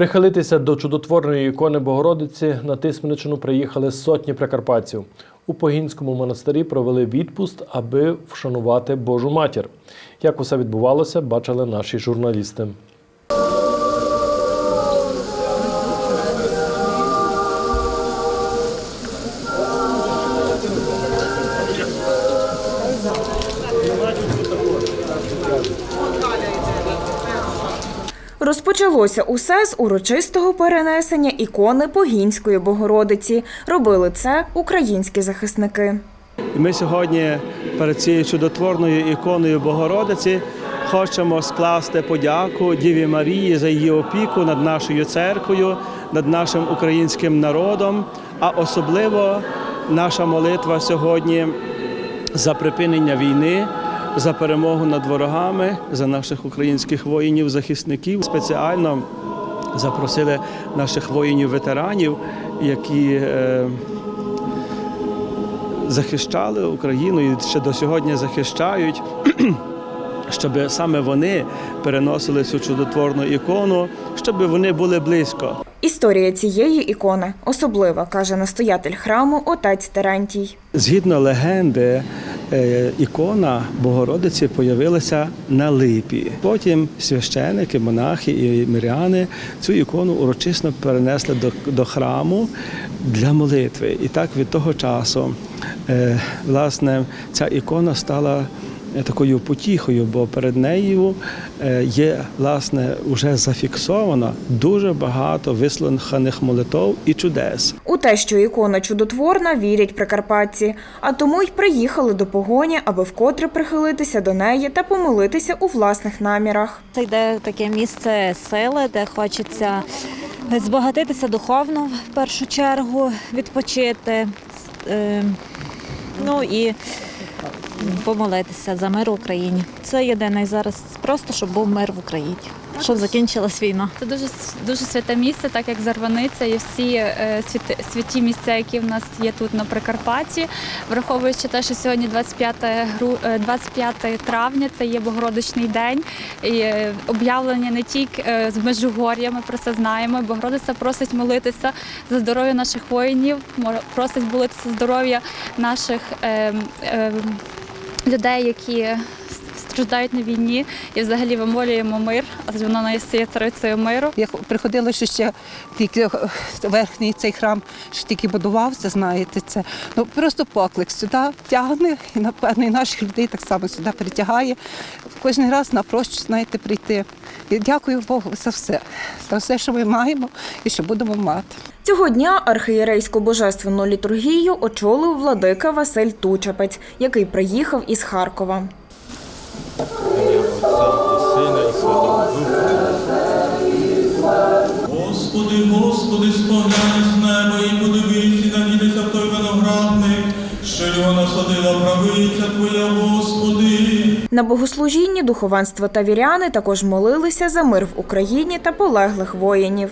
Прихилитися до чудотворної ікони Богородиці на Тисменичину приїхали сотні прикарпатців. У Погінському монастирі провели відпуст, аби вшанувати Божу матір. Як усе відбувалося, бачили наші журналісти. Розпочалося усе з урочистого перенесення ікони Погінської Богородиці. Робили це українські захисники. Ми сьогодні перед цією чудотворною іконою Богородиці хочемо скласти подяку Діві Марії за її опіку над нашою церквою, над нашим українським народом, а особливо наша молитва сьогодні за припинення війни. За перемогу над ворогами, за наших українських воїнів, захисників спеціально запросили наших воїнів-ветеранів, які е, захищали Україну і ще до сьогодні захищають, щоб саме вони переносили цю чудотворну ікону, щоб вони були близько. Історія цієї ікони особлива, каже настоятель храму отець Терентій. Згідно легенди, е, ікона Богородиці появилася на липі. Потім священики, монахи і миряни цю ікону урочисно перенесли до, до храму для молитви. І так від того часу, е, власне, ця ікона стала такою потіхою, бо перед нею е, є власне вже зафіксовано дуже багато вислуханих молитов і чудес. У те, що ікона чудотворна, вірять прикарпатці, а тому й приїхали до погоні, аби вкотре прихилитися до неї та помолитися у власних намірах. Це йде таке місце сили, де хочеться збагатитися духовно в першу чергу, відпочити. е, Ну і помолитися за мир в Україні. Це єдине зараз просто, щоб був мир в Україні, щоб закінчилась війна. Це дуже дуже святе місце, так як Зарваниця і всі е, святи, святі місця, які в нас є тут на Прикарпатті. Враховуючи те, що сьогодні 25, гру- е, 25 травня, це є Богородичний день. І е, об'явлення не тільки е, з Межугор'я, ми про це знаємо. Богородиця просить молитися за здоров'я наших воїнів, просить молитися за здоров'я наших. е, е, Людей, які страждають на війні, і взагалі вимолюємо мир, адже вона є царицею миру. Я приходила, що ще тільки е, верхній цей храм ще тільки будувався, знаєте, це ну просто поклик сюди тягне, і напевно і наших людей так само сюди притягає. Кожен раз на прощу, знаєте, прийти. І дякую Богу за все, за все, що ми маємо і що будемо мати. Цього дня архієрейську божественну літургію очолив владика Василь Тучапець, який приїхав із Харкова. Господи, Господи, споглянь з і подивись, і навідайся той виноградник, що його насадила правиця Твоя, Господи. На богослужінні духовенство та віряни також молилися за мир в Україні та полеглих воїнів.